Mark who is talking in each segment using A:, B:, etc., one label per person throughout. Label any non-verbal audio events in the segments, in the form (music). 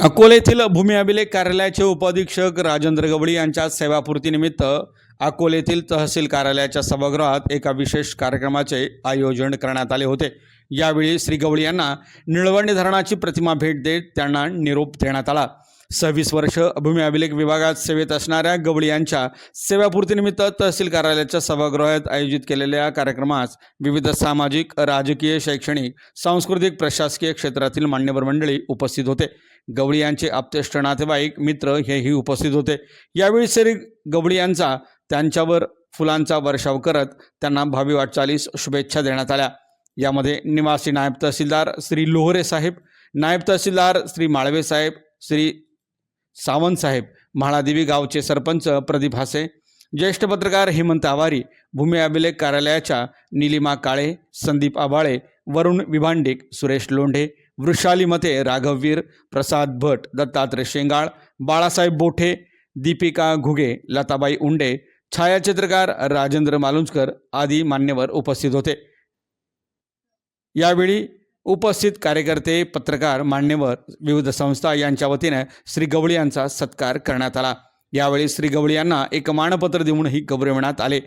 A: अकोला येथील भूमी अभिलेख कार्यालयाचे उपाधीक्षक राजेंद्र गवळी यांच्या सेवापूर्तीनिमित्त अकोला येथील तहसील कार्यालयाच्या सभागृहात एका विशेष कार्यक्रमाचे आयोजन करण्यात आले होते. यावेळी श्री गवळी यांना निळवंडी धरणाची प्रतिमा भेट देत त्यांना निरोप देण्यात आला. सव्वीस वर्ष भूमी अभिलेख विभागात सेवेत असणाऱ्या गवळी यांच्या सेवापूर्तीनिमित्त तहसील कार्यालयाच्या सभागृहात आयोजित केलेल्या कार्यक्रमास विविध सामाजिक राजकीय शैक्षणिक सांस्कृतिक प्रशासकीय क्षेत्रातील मान्यवर मंडळी उपस्थित होते. गवळी यांचे आप्तेष्ट नातेवाईक मित्र हेही उपस्थित होते. यावेळी श्री गवळी यांचा त्यांच्यावर फुलांचा वर्षाव करत त्यांना भावी वाटचालीस शुभेच्छा देण्यात आल्या. यामध्ये निवासी नायब तहसीलदार श्री लोहरे साहेब नायब तहसीलदार श्री माळवे साहेब श्री सावंत साहेब म्हाळादेवी गावचे सरपंच प्रदीप हासे ज्येष्ठ पत्रकार हेमंत आवारी भूमी अभिलेख कार्यालयाच्या निलिमा काळे संदीप आबाळे वरुण विभांडिक सुरेश लोंढे वृषाली मते राघववीर प्रसाद भट दत्तात्रय शेंगाळ बाळासाहेब बोठे दीपिका घुगे लताबाई उंडे छायाचित्रकार राजेंद्र मालुंजकर आदी मान्यवर उपस्थित होते. यावेळी उपस्थित कार्यकर्ते पत्रकार मान्यवर विविध संस्था यांच्या वतीने श्री गवळी यांचा सत्कार करण्यात आला. यावेळी श्री गवळी यांना एक मानपत्र देऊनही गौरविण्यात आले.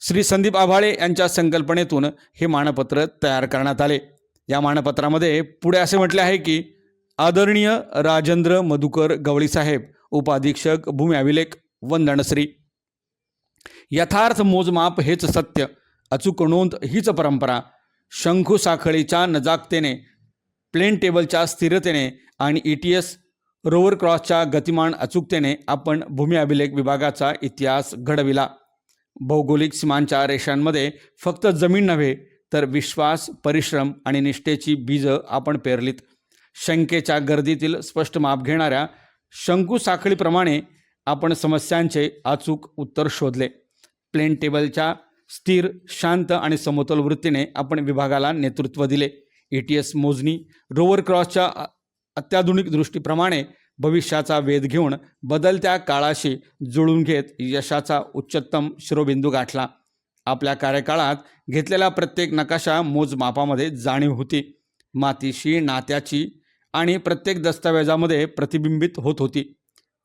A: श्री संदीप आभाळे यांच्या संकल्पनेतून हे मानपत्र तयार करण्यात आले. या मानपत्रामध्ये पुढे असे म्हटले आहे की आदरणीय राजेंद्र मधुकर गवळी साहेब उपाधीक्षक भूमी अभिलेख वंदनश्री. यथार्थ मोजमाप हेच सत्य अचूक नोंद हीच परंपरा. शंखू साखळीच्या नजाकतेने प्लेन टेबलच्या स्थिरतेने आणि ई टी एस रोवर क्रॉसच्या गतिमान अचूकतेने आपण भूमी अभिलेख विभागाचा इतिहास घडविला. भौगोलिक सीमांच्या रेषांमध्ये फक्त जमीन नव्हे तर विश्वास परिश्रम आणि निष्ठेची बीजं आपण पेरलीत. शंकेच्या गर्दीतील स्पष्ट माप घेणाऱ्या शंकू साखळीप्रमाणे आपण समस्यांचे अचूक उत्तर शोधले. प्लेन टेबलच्या स्थिर शांत आणि समतोल वृत्तीने आपण विभागाला नेतृत्व दिले. ए टी एस मोजणी रोवर क्रॉसच्या अत्याधुनिक दृष्टीप्रमाणे भविष्याचा वेध घेऊन बदलत्या काळाशी जुळून घेत यशाचा उच्चतम शिरोबिंदू गाठला. आपल्या कार्यकाळात घेतलेला प्रत्येक नकाशा मोजमापामध्ये जाणीव होती. मातीशी नात्याची आणि प्रत्येक दस्तावेजामध्ये प्रतिबिंबित होत होती.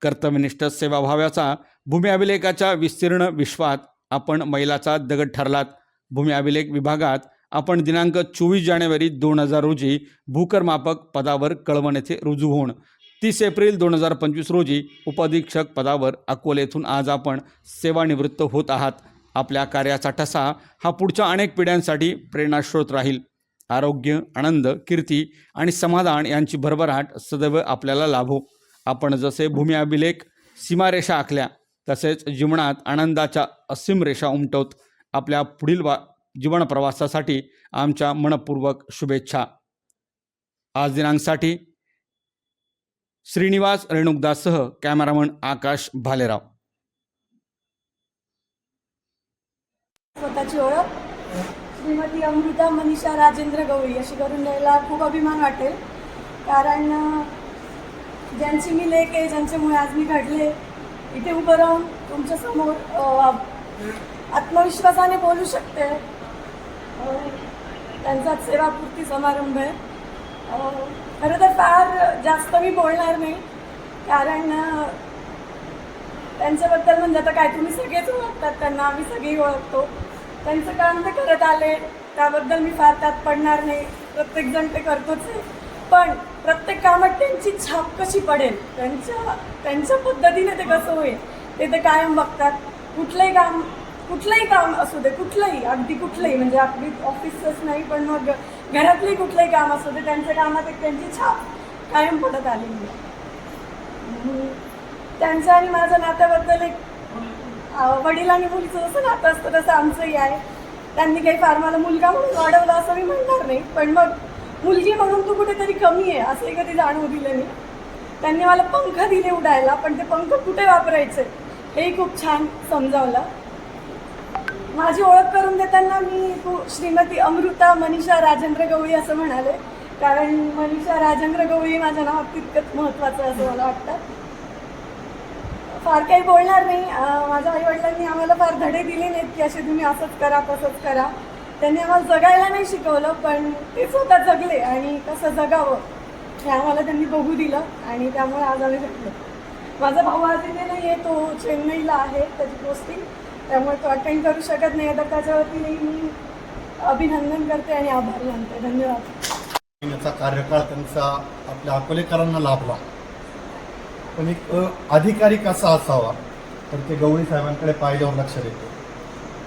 A: कर्तव्यनिष्ठ सेवाभाव्याचा भूमी अभिलेखाच्या विस्तीर्ण विश्वात आपण मैलाचा दगड ठरलात. भूमी अभिलेख विभागात आपण दिनांक चोवीस जानेवारी दोन हजार रोजी भूकरमापक पदावर कळवण येथे रुजू होऊन तीस एप्रिल दोन हजार पंचवीस रोजी उपाधीक्षक पदावर अकोले येथून आज आपण सेवानिवृत्त होत आहात. आपल्या कार्याचा ठसा हा पुढच्या अनेक पिढ्यांसाठी प्रेरणास्रोत राहील. आरोग्य आनंद कीर्ती आणि समाधान यांची भरभराट सदैव आपल्याला लाभो. आपण जसे भूमी अभिलेख सीमारेषा आखल्या तसेच जीवनात आनंदाच्या असीम रेषा उमटवत आपल्या पुढील वा जीवन प्रवासासाठी आमच्या मनपूर्वक शुभेच्छा. आज दिनांकसाठी श्रीनिवास रेणुकदाससह कॅमेरामन आकाश भालेराव.
B: स्वतःची ओळख. श्रीमती अमृता मनीषा राजेंद्र गवळी अशी करून द्यायला खूप अभिमान वाटेल. कारण ज्यांची मी लेख आहे ज्यांच्यामुळे आज मी घडले इथे उभं राहून तुमच्यासमोर समोर आत्मविश्वासाने बोलू शकते. त्यांचा सेवापूर्ती समारंभ आहे. खरं तर फार जास्त मी बोलणार नाही. कारण त्यांच्याबद्दल म्हणजे आता काय तुम्ही सगळेच ओळखतात त्यांना आम्ही सगळेही ओळखतो. त्यांचं काम ते करत आले त्याबद्दल मी फार त्यात पडणार नाही. प्रत्येकजण ते करतोच आहे. पण प्रत्येक कामात त्यांची छाप कशी पडेल? त्यांच्या त्यांच्या पद्धतीने ते कसं होईल? ते तर कायम बघतात. कुठलंही काम कुठलंही काम असू दे कुठलंही अगदी कुठलंही म्हणजे आपली ऑफिसच नाही पण मग घरातलंही कुठलंही काम असू दे त्यांच्या कामात एक त्यांची छाप कायम पडत आलेली आहे. त्यांचं आणि माझं नात्याबद्दल एक वडील आणि मुलीचं जसं नातं असतं तसं आमचंही आहे. त्यांनी काही फार मला मुलगा म्हणून वाढवलं असं मी म्हणणार नाही पण मग मुलगी म्हणून तू कुठेतरी कमी आहे असंही कधी जाणवू दिलं नाही. त्यांनी मला पंख दिले उडायला पण ते पंख कुठे वापरायचे हेही खूप छान समजावलं. माझी ओळख करून देताना मी तू श्रीमती अमृता मनीषा राजेंद्र गवळी असं म्हणाले. कारण मनीषा राजेंद्र गवळी माझ्या नावात तितकंच महत्त्वाचं असं मला वाटतं. फार काही बोलणार नाही. माझ्या आईवडिलांनी आम्हाला फार धडे दिले नाहीत की असे तुम्ही असंच करा तसंच करा. त्यांनी आम्हाला जगायला नाही शिकवलं पण ते स्वतः जगले आणि कसं जगावं हे आम्हाला त्यांनी बघू दिलं आणि त्यामुळे आज आम्ही भेटलो. माझा भाऊ आज इथे नाही आहे तो चेन्नईला आहे त्याची पोस्टिंग त्यामुळे तो अटेंड करू शकत नाही तर त्याच्यावरती मी अभिनंदन करते आणि आभार मानते. धन्यवाद.
C: याचा कार्यकाळ त्यांचा आपल्या अकोलेकरांना लाभला. पण एक अधिकारी कसा असावा तर ते गवळी साहेबांकडे पाहिल्यावर लक्ष देतो.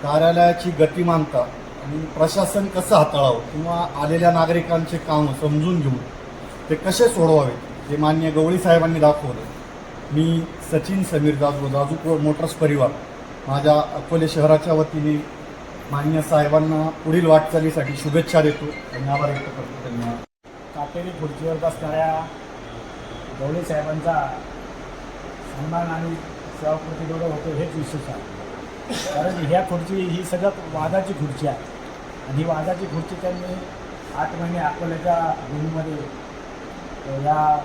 C: कार्यालयाची गतिमानता आणि प्रशासन कसं हाताळावं किंवा आलेल्या नागरिकांचे काम समजून घेऊन ते कसे सोडवावे ते मान्य गवळी साहेबांनी दाखवलं. मी सचिन समीर जाजू जाजू मोटर्स परिवार माझ्या अकोले शहराच्या वतीने मान्य साहेबांना पुढील वाटचालीसाठी शुभेच्छा देतो आणि आभार व्यक्त करतो. धन्यवाद.
D: काटेरी खुर्चीवर बसणाऱ्या गवळी साहेबांचा सन्मान आणि सेवा डोळं होतो हेच विशेष आहे. कारण ह्या खुर्ची ही सगळ्यात वादाची खुर्ची आहे. आणि ही वादाची खुर्ची त्यांनी आठ महिने अकोल्याच्या भूमीमध्ये या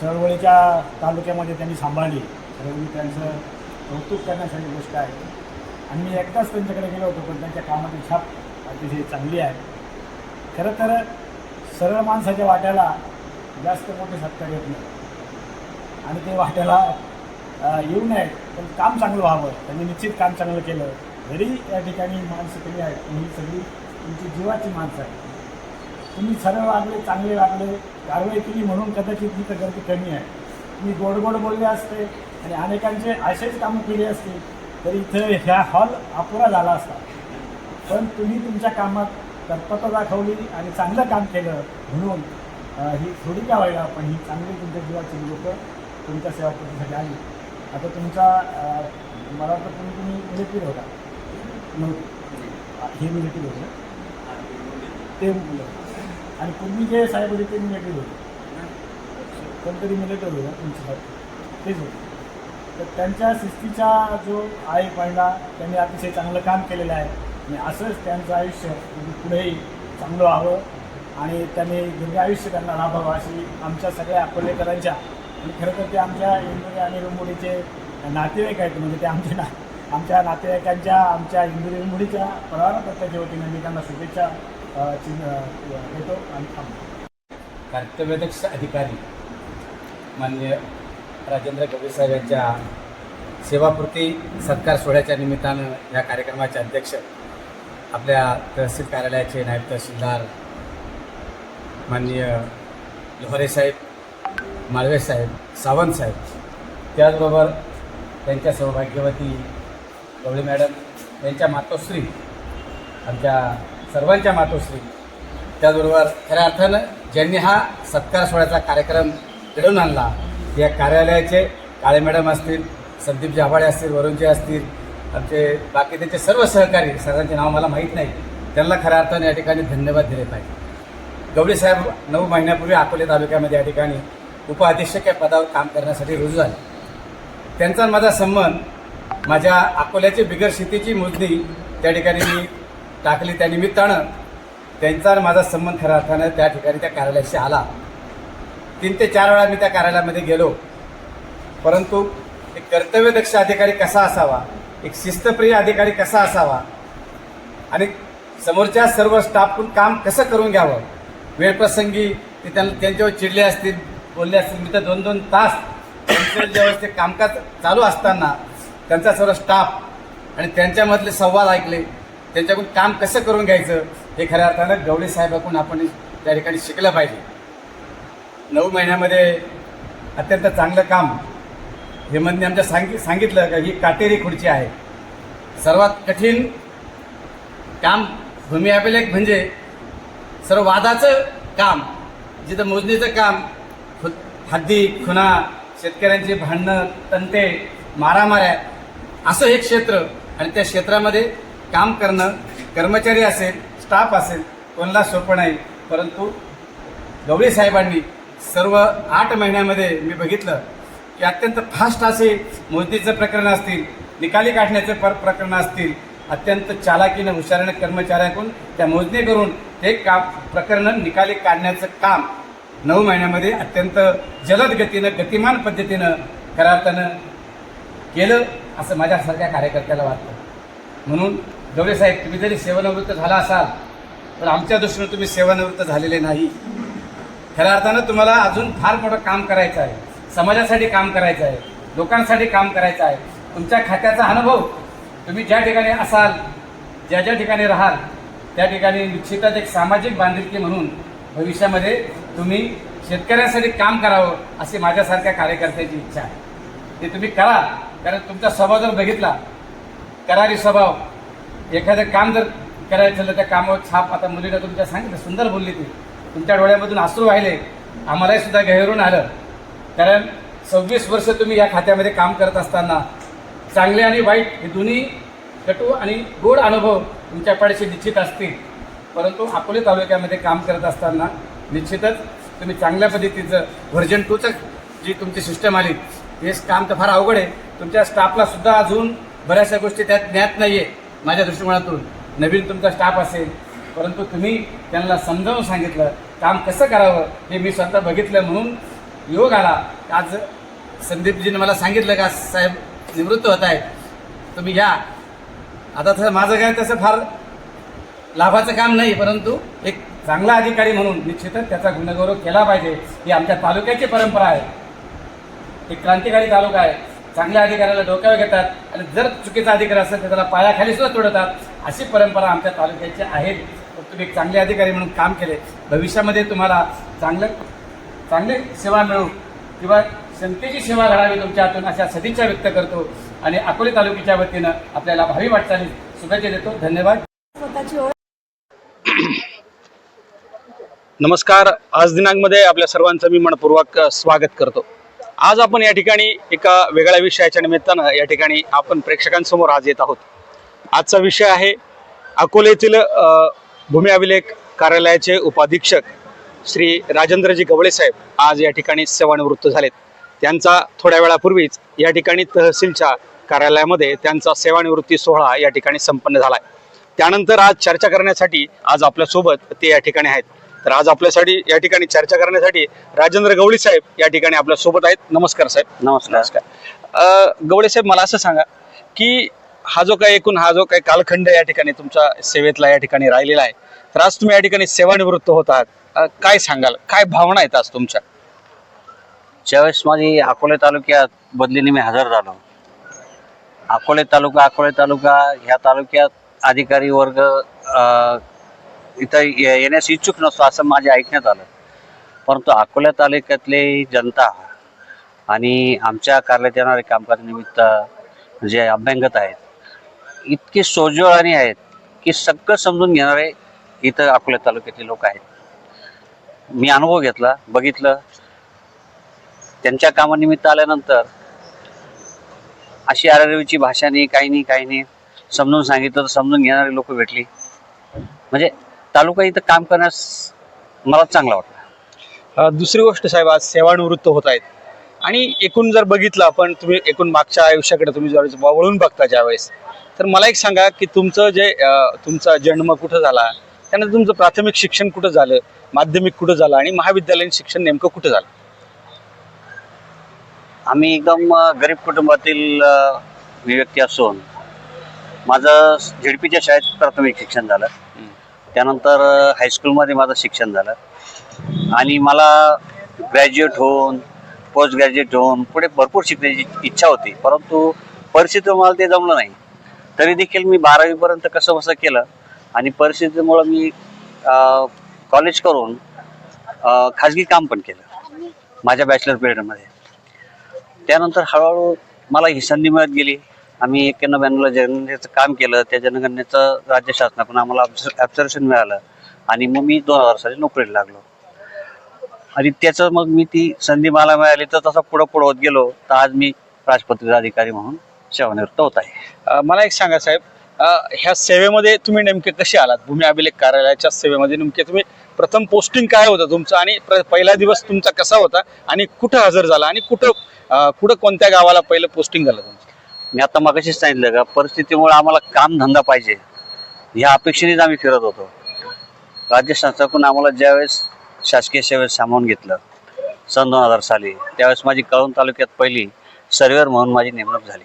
D: चळवळीच्या तालुक्यामध्ये त्यांनी सांभाळली. तर मी त्यांचं कौतुक करण्यासाठी गोष्ट आहे. आणि मी एकदाच त्यांच्याकडे गेलो होतो पण त्यांच्या कामाची छाप अतिशय चांगली आहे. खरं तर सरळ माणसाच्या वाट्याला जास्त मोठे सत्कार येत नाही. आणि ते वाट्याला येऊ नये पण काम चांगलं व्हावं. त्यांनी निश्चित काम चांगलं केलं. घरी या ठिकाणी माणसं कमी आहेत. पण ही सगळी तुमची जीवाची माणसं आहेत. तुम्ही सरळ वागले चांगले वागले कारवाई केली म्हणून कदाचित ही गर्दी कमी आहे. तुम्ही गोड गोड बोलले असते आणि अनेकांचे असेच कामं केली असते तर इथं ह्या हॉल अपुरा झाला असता. पण तुम्ही तुमच्या कामात तत्परता दाखवली आणि चांगलं काम केलं म्हणून ही थोडी का व्हायला पण ही चांगली तुमच्या जीवाची लोकं तुमच्या सेवा करण्यासाठी आली. आता तुमचा मला वाटतं तुम्ही तुम्ही मिलिटरी होता. नव्हते. हे मिलिटरी होतं. ते मुलं. आणि पूर्वी जे साहेब होते ते मिलिटरी होते. कोणतरी मिलिटरी होतं तुमच्या तेच होते. तर त्यांच्या शिस्तीचा जो आहे पहिला त्यांनी अतिशय चांगलं काम केलेलं आहे. आणि असंच त्यांचं आयुष्य म्हणजे पुढेही चांगलं व्हावं. आणि त्यांनी दीर्घ आयुष्य त्यांना लाभावं अशी आमच्या सगळ्या अकोलेकरांच्या आणि खरं तर ते आमच्या इंदुरी आणि रुंबोडीचे नातेवाईक आहेत. म्हणजे ते आमचे ना आमच्या नातेवाईकांच्या आमच्या इंदुरी रुंबुडीच्या प्रवारपत्याच्या वतीने मी त्यांना शुभेच्छा चिन्ह देतो आणि थांबतो.
E: कर्तव्यदक्ष अधिकारी माननीय राजेंद्र गवळी साहेब यांच्या सेवापूर्ती सत्कार सोहळ्याच्या निमित्तानं या कार्यक्रमाचे अध्यक्ष आपल्या तहसील कार्यालयाचे नायब तहसीलदार माननीय लोहरे साहेब माळवे साहेब सावंत साहेब त्याचबरोबर त्यांच्या सौभाग्यवती गवळी मॅडम यांच्या मातोश्री आमच्या सर्वांच्या मातोश्री. त्याचबरोबर खऱ्या अर्थानं ज्यांनी हा सत्कार सोहळ्याचा कार्यक्रम घडवून आणला या कार्यालयाचे काळे मॅडम असतील संदीप जाभाडे असतील वरुणजी असतील आमचे बाकी त्यांचे सर्व सहकारी सर्वांचे नाव मला माहीत नाही त्यांना खऱ्या अर्थानं या ठिकाणी धन्यवाद दिले पाहिजे. गवळी साहेब नऊ महिन्यापूर्वी अकोले तालुक्यामध्ये या ठिकाणी उपअधीक्षक या पदावर काम करण्यासाठी रुजू झाले. त्यांचा माझा संबंध माझ्या अकोल्याची बिगर शेतीची मोजणी त्या ठिकाणी मी टाकली. त्या निमित्तानं त्यांचा माझा संबंध खऱ्या अर्थानं त्या ठिकाणी त्या कार्यालयाशी आला. तीन ते चार वेळा मी त्या कार्यालयामध्ये गेलो. परंतु एक कर्तव्यदक्ष अधिकारी कसा असावा एक शिस्तप्रिय अधिकारी कसा असावा आणि समोरच्या सर्व स्टाफकडून काम कसं करून घ्यावं वेळप्रसंगी ते त्यांना त्यांच्यावर चिडले असतील बोलले असतील मी तर दोन दोन तास ज्यावेळेस ते कामकाज चालू असताना त्यांचा सर्व स्टाफ आणि त्यांच्यामधले संवाद ऐकले त्यांच्याकडून काम कसं करून घ्यायचं हे खऱ्या अर्थानं गवळी साहेबाकडून आपण त्या ठिकाणी शिकलं पाहिजे. नऊ महिन्यामध्ये अत्यंत चांगलं काम हेमंतने आमच्या सांगि सांगितलं का ही काटेरी खुर्ची आहे. सर्वात कठीण काम भूमी अभिलेख म्हणजे सर्व वादाचं काम जिथं मोजणीचं काम हद्दी खुना शेतकऱ्यांची भांडणं तंटे मारामाऱ्या असं हे क्षेत्र आणि त्या क्षेत्रामध्ये काम करणं कर्मचारी असेल स्टाफ असेल कोणाला सोपं नाही. परंतु गवळी साहेबांनी सर्व आठ महिन्यामध्ये मी बघितलं की अत्यंत फास्ट असे मोजणीचं प्रकरण असतील निकाली काढण्याचे पर प्रकरणं असतील अत्यंत चालाकीनं हुशारीनं कर्मचाऱ्यांकडून त्या मोजणी करून ते काम प्रकरणं निकाली काढण्याचं काम नऊ महिन्यामध्ये अत्यंत जलद गतीनं गतिमान पद्धतीनं करार्थानं केलं असं माझ्यासारख्या कार्यकर्त्याला वाटतं. म्हणून गवळे साहेब तुम्ही जरी सेवानिवृत्त झाला असाल तर आमच्या दृष्टीनं तुम्ही सेवानिवृत्त झालेले नाही. खऱ्या अर्थानं तुम्हाला अजून फार मोठं काम करायचं आहे. समाजासाठी काम करायचं आहे. लोकांसाठी काम करायचं आहे. तुमच्या खात्याचा अनुभव तुम्ही ज्या ठिकाणी असाल ज्या ज्या ठिकाणी राहाल त्या ठिकाणी निश्चितच एक सामाजिक बांधिलकी म्हणून भविष्यामध्ये तुम्ही शेतकऱ्यांसाठी काम करावं अशी माझ्यासारख्या कार्यकर्त्याची इच्छा आहे. ते तुम्ही करा कारण तुमचा स्वभाव जर बघितला करारी स्वभाव एखादं काम जर करायचं झालं त्या कामावर छाप आता मुलीला तुमच्या सांगितलं सुंदर बोलली ती. तुमच्या डोळ्यामधून आसरू वाहिले आम्हालाही सुद्धा गहिरून आलं. कारण सव्वीस वर्ष तुम्ही या खात्यामध्ये काम करत असताना चांगले आणि वाईट हे दोन्ही कटू आणि गोड अनुभव तुमच्या पाठीशी निश्चित असतील. परंतु अकोले तालुक्यामध्ये काम करत असताना निश्चितच तुम्ही चांगल्या पद्धतीचं व्हर्जन टूचं जी तुमची सिस्टम आली हे काम तर फार अवघड आहे. तुमच्या स्टाफला सुद्धा अजून बऱ्याचशा गोष्टी त्यात ज्ञात नाही आहे माझ्या दृष्टिकोनातून. नवीन तुमचा स्टाफ असेल परंतु तुम्ही त्यांना समजावून सांगितलं काम कसं करावं हे मी स्वतः बघितलं म्हणून योग आला. आज संदीपजीने मला सांगितलं का साहेब निवृत्त होत आहे. तुम्ही या आता तसं माझं काय तसं फार लाभाचं काम नाही परंतु एक चांगला अधिकारी म्हणून निश्चितच त्याचा गुणगौरव केला पाहिजे. ही आमच्या तालुक्याची परंपरा आहे. एक क्रांतिकारी तालुका आहे. चांगल्या अधिकाऱ्याला डोक्यावर घेतात आणि जर चुकीचा अधिकारी असेल तर त्याला पायाखाली सुद्धा तोडतात. अशी परंपरा आमच्या तालुक्याची आहे. तर तुम्ही एक चांगले अधिकारी म्हणून काम केले. भविष्यामध्ये तुम्हाला चांगलं चांगले सेवा मिळू किंवा जनतेची सेवा घडावी तुमच्या हातून अशा सदिच्छा व्यक्त करतो आणि अकोले तालुक्याच्या वतीनं आपल्याला भावी वाटचाली शुभेच्छा देतो. धन्यवाद.
B: स्वतःची ओळख
A: नमस्कार. आज दिनांकमध्ये आपल्या सर्वांचं मी मनपूर्वक स्वागत करतो. आज आपण या ठिकाणी एका वेगळ्या विषयाच्या निमित्तानं या ठिकाणी आपण प्रेक्षकांसमोर आज येत आहोत. आजचा विषय आहे अकोलेतील भूमी अभिलेख कार्यालयाचे उपाधीक्षक श्री राजेंद्रजी गवळे साहेब आज या ठिकाणी सेवानिवृत्त झालेत. त्यांचा थोड्या वेळापूर्वीच या ठिकाणी तहसीलच्या कार्यालयामध्ये त्यांचा सेवानिवृत्ती सोहळा या ठिकाणी संपन्न झाला आहे त्यानंतर आज चर्चा करण्यासाठी आज आपल्यासोबत ते या ठिकाणी आहेत. तर आज आपल्यासाठी या ठिकाणी चर्चा करण्यासाठी राजेंद्र गवळी साहेब या ठिकाणी आपल्यासोबत आहेत. नमस्कार साहेब.
F: नमस्कार.
A: गवळे साहेब मला असं सांगा की हा जो काही एकूण हा जो काही कालखंड या ठिकाणी तुमच्या सेवेतला या ठिकाणी राहिलेला आहे तर आज तुम्ही या ठिकाणी सेवानिवृत्त होत आहात. काय सांगाल? काय भावना आहेत आज तुमच्या?
F: ज्यावेळेस माझी अकोले तालुक्यात बदलीने मी हजर झालो अकोले तालुका अकोले तालुका ह्या तालुक्यात अधिकारी वर्ग अ, इथं ये- येण्यास इच्छुक नसतो असं माझ्या ऐकण्यात आलं. परंतु अकोल्या तालुक्यातले जनता आणि आमच्या कार्यालयात येणारे कामकाज निमित्त जे अभ्यंगत आहेत इतके सोज्वळ आणि आहेत की सगळं समजून घेणारे इथं अकोल्या तालुक्यातले लोक आहेत. मी अनुभव घेतला बघितलं. त्यांच्या कामानिमित्त आल्यानंतर अशी आरळीची भाषा नाही काही नाही काही नाही. समजून सांगितलं तर समजून घेणारी लोक भेटली. म्हणजे तालुका इथं काम करण्यास मला चांगला वाटलं.
A: दुसरी गोष्ट साहेब आज सेवानिवृत्त होत आहेत. आणि एकूण जर बघितलं आपण तुम्ही एकूण मागच्या आयुष्याकडे तुम्ही ज्यावेळेस वळून बघता ज्यावेळेस तर मला एक सांगा की तुमचं जे तुमचा जन्म कुठं झाला त्यानंतर तुमचं प्राथमिक शिक्षण कुठं झालं माध्यमिक कुठं झालं आणि महाविद्यालयीन शिक्षण नेमकं कुठं झालं?
F: आम्ही एकदम गरीब कुटुंबातील मी व्यक्ती असून माझं झेडपीच्या शाळेत प्राथमिक शिक्षण झालं. त्यानंतर हायस्कूलमध्ये माझं शिक्षण झालं. आणि मला ग्रॅज्युएट होऊन पोस्ट ग्रॅज्युएट होऊन पुढे भरपूर शिकण्याची इच्छा होती. परंतु परिस्थिती मला ते जमलं नाही. तरी देखील मी बारावीपर्यंत कसं बसं केलं आणि परिस्थितीमुळं मी कॉलेज करून खाजगी काम पण केलं माझ्या बॅचलर पिरियडमध्ये त्यानंतर हळूहळू मला ही संधी मिळत गेली. आम्ही एक्क्याण्णव ब्याण्णवला जनगणनेचं काम केलं त्या जनगणनेचं राज्य शासनाकडून आम्हाला ॲब्झर्वेशन मिळालं आणि मग मी दोन हजार साली नोकरीला लागलो. आणि त्याचं मग मी ती संधी मला मिळाली तर तसा पुढं पुढं होत गेलो. तर आज मी राजपत्रित अधिकारी म्हणून सेवानिवृत्त होत आहे.
A: मला एक सांगा साहेब ह्या सेवेमध्ये तुम्ही नेमके कसे आलात? भूमी अभिलेख कार्यालयाच्या सेवेमध्ये नेमके तुम्ही प्रथम पोस्टिंग काय होतं तुमचं आणि प्र- पहिला दिवस तुमचा कसा होता आणि कुठं हजर झाला आणि कुठं कुठं कोणत्या गावाला पहिलं पोस्टिंग झालं तुमचं?
F: मी आता मगाशीच सांगितलं का परिस्थितीमुळे आम्हाला काम धंदा पाहिजे. ह्या अपेक्षेनेच आम्ही फिरत होतो. राज्य शासनाकडून आम्हाला ज्यावेळेस शासकीय सेवेत सामावून घेतलं सन दोन हजार साली त्यावेळेस माझी कळवण तालुक्यात पहिली सर्वेअर म्हणून माझी नेमणूक झाली.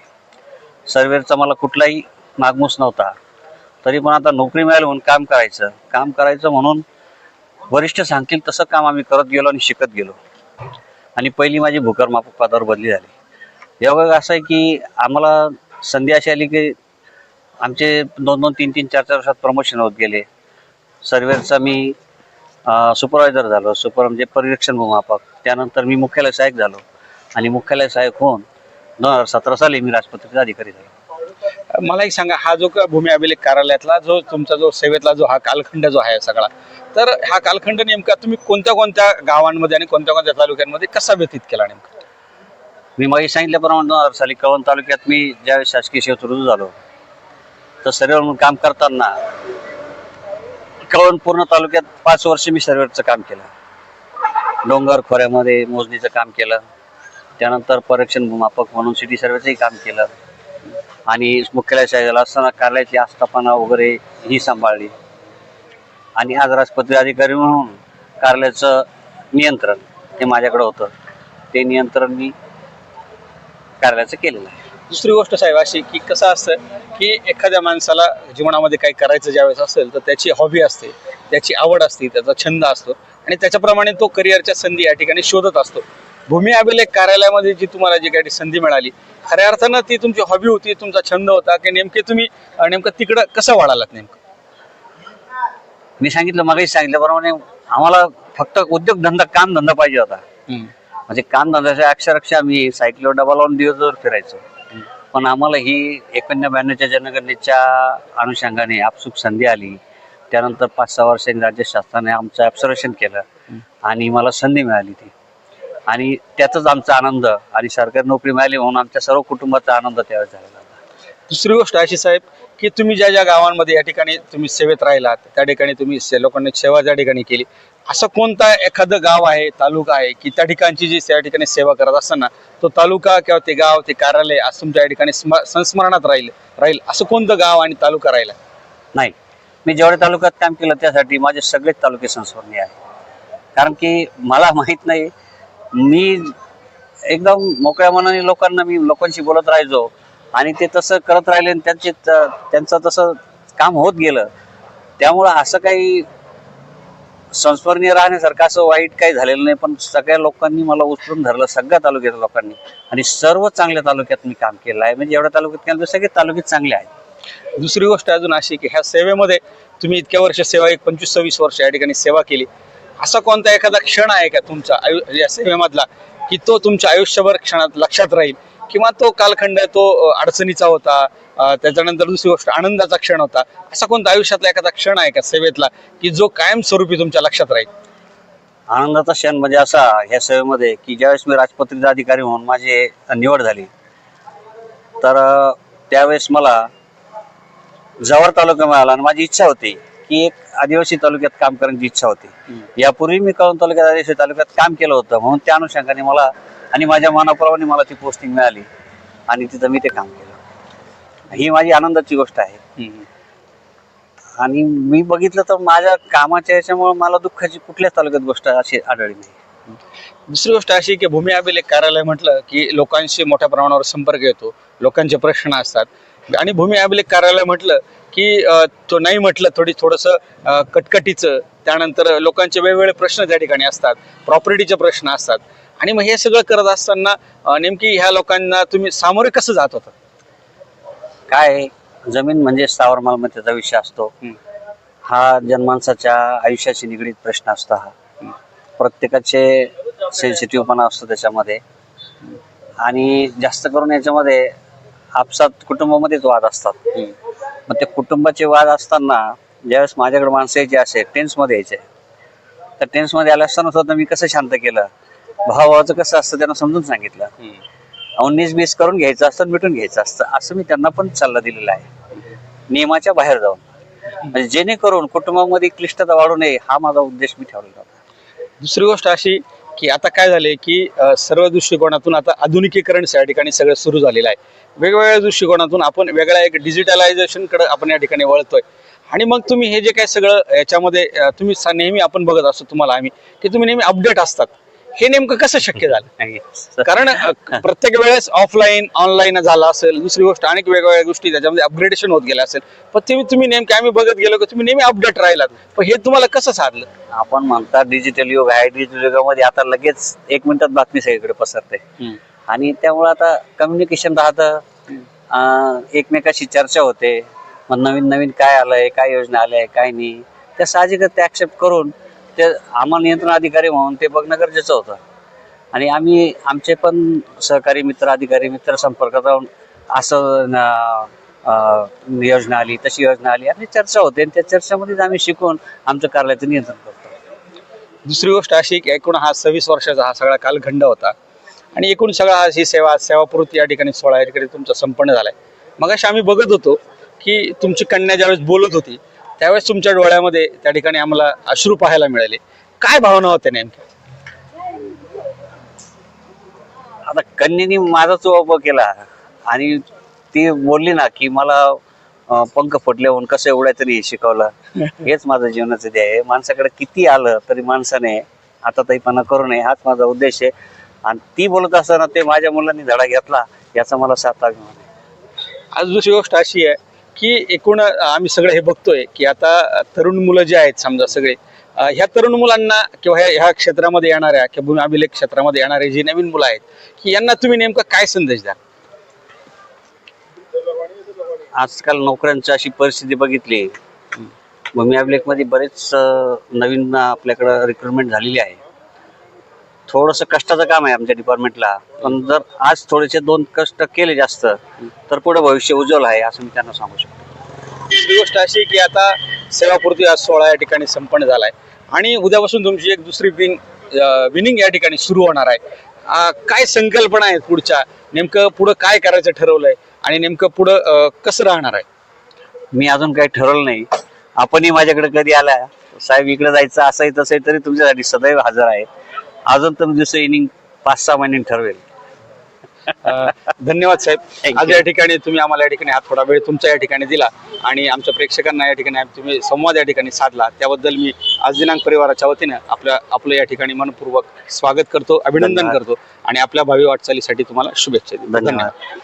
F: सर्वेअरचा मला कुठलाही मागमूस नव्हता. तरी पण आता नोकरी मिळाली म्हणून काम करायचं. काम करायचं म्हणून वरिष्ठ सांगतील तसं काम आम्ही करत गेलो आणि शिकत गेलो. आणि पहिली माझी भूकर मापक पदावर बदली झाली. यावेळी असं आहे की आम्हाला संधी अशी आली की आमचे दोन दोन तीन तीन चार चार वर्षात प्रमोशन होत गेले. सर्वेचा मी सुपरवायझर झालो. सुपर म्हणजे परिरक्षण भूमापक. त्यानंतर मी मुख्यालय सहाय्यक झालो. आणि मुख्यालय सहाय्यक होऊन दोन हजार सतरा साली मी राजपत्रित अधिकारी झालो.
A: मला एक सांगा हा जो का भूमी अभिलेख कार्यालयातला जो तुमचा जो सेवेतला जो हा कालखंड जो आहे सगळा तर हा कालखंड नेमका तुम्ही कोणत्या कोणत्या गावांमध्ये आणि कोणत्या कोणत्या तालुक्यांमध्ये कसा व्यतीत केला नेमका?
F: मी मागे सांगितल्याप्रमाणे दोन हजार साली कळवण तालुक्यात मी ज्यावेळेस शासकीय सेवेत रुजू झालो तर सर्वेवर म्हणून काम करताना कळवण पूर्ण तालुक्यात पाच वर्ष मी सर्वेचं काम केलं. डोंगर खोऱ्यामध्ये मोजणीचं काम केलं. त्यानंतर परीक्षण भूमापक म्हणून सिटी सर्वेचंही काम केलं. आणि मुख्यालय साहेबाला असताना कार्यालयाची आस्थापना वगैरे ही सांभाळली. आणि आज राजपत्री अधिकारी म्हणून कार्यालयाचं नियंत्रण हे माझ्याकडे होतं. ते नियंत्रण मी कार्यालयाचं केलेलं आहे.
A: दुसरी गोष्ट साहेब अशी की कसं असतं की एखाद्या माणसाला जीवनामध्ये काही करायचं ज्यावेळेस असेल तर त्याची हॉबी असते त्याची आवड असते त्याचा छंद असतो आणि त्याच्याप्रमाणे तो करिअरच्या संधी या ठिकाणी शोधत असतो. भूमी अभिलेख कार्यालयामध्ये जी तुम्हाला जी काही संधी मिळाली खऱ्या अर्थानं ती तुमची हॉबी होती तुमचा छंद होता की नेमके तुम्ही नेमकं तिकडं कसं वाढालात नेमकं?
F: मी सांगितलं मगाही सांगितल्याप्रमाणे आम्हाला फक्त उद्योगधंदा काम धंदा पाहिजे होता. म्हणजे काम धंद्याच्या अक्षरशः आम्ही सायकलीवर डबा लावून दिवसभर फिरायचो. पण आम्हाला ही एकोणीस ब्याण्णवच्या जनगणनेच्या अनुषंगाने आपसुक संधी आली. त्यानंतर पाच सहा वर्षांनी राज्य शासनाने आमचं ऑब्झर्वेशन केलं आणि मला संधी मिळाली ती. आणि त्याचाच आमचा आनंद आणि सरकारी नोकरी मिळाली म्हणून आमच्या सर्व कुटुंबाचा आनंद त्यावेळेस झालेला
A: दुसरी गोष्ट अशी साहेब की तुम्ही ज्या ज्या गावांमध्ये या ठिकाणी तुम्ही सेवेत राहिलात त्या ठिकाणी तुम्ही लोकांनी सेवा ज्या ठिकाणी केली असं कोणता एखादं गाव आहे तालुका आहे की त्या ठिकाणची जी त्या ठिकाणी सेवा करत असताना तो तालुका किंवा ते गाव ते कार्यालय असं तुमच्या या ठिकाणी संस्मरणात राहील राहील. असं कोणतं गाव आणि तालुका राहिला?
F: नाही. मी जेवढ्या तालुक्यात काम केलं त्यासाठी माझे सगळेच तालुके संस्मरणीय आहे कारण की मला माहीत नाही मी एकदम मोकळ्या मनाने लोकांना मी लोकांशी बोलत राहायचो आणि ते तसं करत राहिले आणि त्यांचे त- त्यांचं तसं काम होत गेलं. त्यामुळं असं काही संस्मरणीय राहण्यासारखं असं वाईट काही झालेलं नाही पण सगळ्या लोकांनी मला उचलून धरलं सगळ्या तालुक्यातल्या लोकांनी. आणि सर्व चांगल्या तालुक्यात मी काम केलं आहे. म्हणजे एवढ्या तालुक्यात केलं तर सगळे तालुके चांगले आहेत.
A: दुसरी गोष्ट अजून अशी की ह्या सेवेमध्ये तुम्ही इतक्या वर्ष सेवा एक पंचवीस सव्वीस वर्ष या ठिकाणी सेवा केली. असा कोणता एखादा क्षण आहे का तुमचा आयु या सेवेमधला की तो तुमच्या आयुष्यभर क्षणात लक्षात राहील? किंवा तो कालखंड तो अडचणीचा होता त्याच्यानंतर दुसरी गोष्ट आनंदाचा क्षण होता. असा कोणता आयुष्यातला एखादा क्षण आहे का सेवेतला की जो कायमस्वरूपी तुमच्या लक्षात राहील?
F: आनंदाचा क्षण म्हणजे असा ह्या सेवेमध्ये की ज्यावेळेस मी राजपत्रित अधिकारी म्हणून माझी निवड झाली तर त्यावेळेस मला जवळ तालुका मिळाला आणि माझी इच्छा होती की एक आदिवासी तालुक्यात काम करण्याची इच्छा होती. यापूर्वी मी कळवण तालुक्यात आदिवासी तालुक्यात काम केलं होतं. म्हणून त्या अनुषंगाने मला आणि माझ्या मनाप्रमाणे मला ती पोस्टिंग मिळाली आणि तिथं मी ते काम केलं. ही माझी आनंदाची गोष्ट आहे. आणि मी बघितलं तर माझ्या कामाच्या याच्यामुळे मला दुःखाची कुठल्याच तालुक्यात गोष्ट अशी आढळली नाही.
A: दुसरी गोष्ट अशी की भूमी अभिलेख कार्यालय म्हटलं की लोकांशी मोठ्या प्रमाणावर संपर्क येतो. लोकांचे प्रश्न असतात. आणि भूमी अभिलेख कार्यालय म्हटलं की तो नाही म्हटलं थोडी थोडंसं कटकटीचं त्यानंतर लोकांचे वेगवेगळे प्रश्न त्या ठिकाणी असतात प्रॉपर्टीचे प्रश्न असतात. आणि मग हे सगळं करत असताना नेमकी ह्या लोकांना तुम्ही सामोरे कसं जात होता?
F: काय? जमीन म्हणजे स्थावर मालमत्तेचा विषय असतो. हा जनमानसाच्या आयुष्याशी निगडीत प्रश्न असतो हा. प्रत्येकाचे सेन्सिटिव्हपणा असतो त्याच्यामध्ये. आणि जास्त करून याच्यामध्ये आपसात कुटुंबामध्येच वाद असतात. मग ते कुटुंबाचे वाद असताना ज्यावेळेस माझ्याकडे माणसं यायचे असे टेन्समध्ये यायचे. तर टेन्समध्ये आले असताना सुद्धा मी कसं शांत केलं? भावाचं कसं असतं त्यांना समजून सांगितलं. उन्नीस बीस करून घ्यायचं असतं मिटून घ्यायचं असतं. असं मी त्यांना पण सल्ला दिलेला आहे. नियमाच्या बाहेर जाऊन. म्हणजे जेणेकरून कुटुंबामध्ये क्लिष्टता वाढू नये हा माझा उद्देश मी ठेवलेला होता.
A: दुसरी गोष्ट अशी की आता काय झाले की सर्व दृष्टिकोनातून आता आधुनिकीकरण या ठिकाणी सगळं सुरू झालेलं आहे. वेगवेगळ्या दृष्टिकोनातून आपण वेगळ्या एक डिजिटलायझेशनकडे आपण या ठिकाणी वळतोय. आणि मग तुम्ही हे जे काय सगळं याच्यामध्ये तुम्ही नेहमी आपण बघत असतो तुम्हाला आम्ही की तुम्ही नेहमी अपडेट असतात. हे नेमकं कसं शक्य झालं? (laughs)
F: नाही.
A: कारण अ, प्रत्येक वेळेस ऑफलाईन ऑनलाईन झालं असेल दुसरी गोष्ट अनेक वेगवेगळ्या गोष्टी त्याच्यामध्ये अपग्रेडेशन होत गेल्या असेल. पण तुम्ही तुम्ही नेमके आम्ही बघत गेलो की तुम्ही नेहमी अपडेट राहिलात. पण हे तुम्हाला कसं साधलं?
F: आपण म्हणता डिजिटल युग आहे डिजिटल युगामध्ये आता लगेच एक मिनिटात बातमी सगळीकडे पसरते. आणि त्यामुळे आता कम्युनिकेशन राहतं. अं, एकमेकाशी चर्चा होते. मग नवीन नवीन काय आलंय काय योजना आल्या काय नाही. त्या साहजिकच ते ऍक्सेप्ट करून ते आम्हाला नियंत्रण अधिकारी म्हणून ते बघणं गरजेचं होतं. आणि आम्ही आमचे पण सहकारी मित्र अधिकारी मित्र संपर्कात राहून असं योजना आली तशी योजना आली आणि चर्चा होते. आणि त्या चर्चेमध्येच आम्ही शिकून आमचं कार्यालयाचं नियंत्रण करतो.
A: दुसरी गोष्ट अशी की एकूण हा सव्वीस वर्षाचा हा सगळा कालखंड होता. आणि एकूण सगळा हा ही सेवा सेवापूर्ती या ठिकाणी सोळा या ठिकाणी तुमचा संपन्न झालाय. मग आम्ही बघत होतो की तुमची कन्या ज्यावेळेस बोलत होती त्यावेळेस तुमच्या डोळ्यामध्ये त्या ठिकाणी आम्हाला अश्रू पाहायला मिळाले. काय भावना होत्या नेमक्या?
F: आता कन्येनी माझाच उभं केला आणि ती बोलली ना की मला पंख फुटले म्हणून कसं नाही हे शिकवलं. (laughs) हेच माझं जीवनाचं ध्येय आहे. माणसाकडे किती आलं तरी माणसाने आता तैपणा करू नये. हाच माझा उद्देश आहे. आणि ती बोलत असताना ते माझ्या मुलांनी धडा घेतला याचा मला साथ अभिमान आहे
A: आज दुसरी गोष्ट अशी आहे की एकूण आम्ही सगळे हे बघतोय की आता तरुण मुलं जे आहेत समजा सगळे ह्या तरुण मुलांना किंवा ह्या ह्या क्षेत्रामध्ये येणाऱ्या किंवा भूमी अभिलेख क्षेत्रामध्ये येणारे जी नवीन मुलं आहेत की यांना तुम्ही नेमका काय संदेश द्या
F: आजकाल नोकऱ्यांची अशी परिस्थिती बघितली. भूमी अभिलेखमध्ये बरेच नवीन आपल्याकडं रिक्रुटमेंट झालेली आहे. थोडंसं कष्टाचं काम आहे आमच्या डिपार्टमेंटला पण जर आज थोडेसे दोन कष्ट केले जास्त तर पुढे भविष्य उज्ज्वल आहे असं मी त्यांना सांगू शकतो.
A: दुसरी गोष्ट अशी की आता सेवापूर्ती आज सोळा या ठिकाणी संपन्न झालाय. आणि उद्यापासून तुमची एक दुसरी विंग विनिंग या ठिकाणी सुरू होणार आहे. काय संकल्पना आहेत पुढच्या? नेमकं पुढं काय करायचं ठरवलंय? आणि नेमकं पुढं कसं राहणार आहे?
F: मी अजून काही ठरवलं नाही. आपणही माझ्याकडे कधी आला? साहेब इकडे जायचं असंही तसंही तरी तुमच्यासाठी सदैव हजर आहे. अजून तर दुसरं इनिंग पाच सहा महिन्यांनी ठरवेल.
A: अं, धन्यवाद साहेब.
F: Thank
A: आज
F: you.
A: या ठिकाणी तुम्ही आम्हाला या ठिकाणी हा थोडा वेळ तुमच्या या ठिकाणी दिला आणि आमच्या प्रेक्षकांना या ठिकाणी तुम्ही संवाद या ठिकाणी साधला. त्याबद्दल मी आज दिनांक परिवाराच्या वतीनं आपल्या आपलं या ठिकाणी मनपूर्वक स्वागत करतो अभिनंदन
F: धन्यवाद.
A: करतो आणि आपल्या भावी वाटचालीसाठी तुम्हाला शुभेच्छा देतो.
F: धन्यवाद.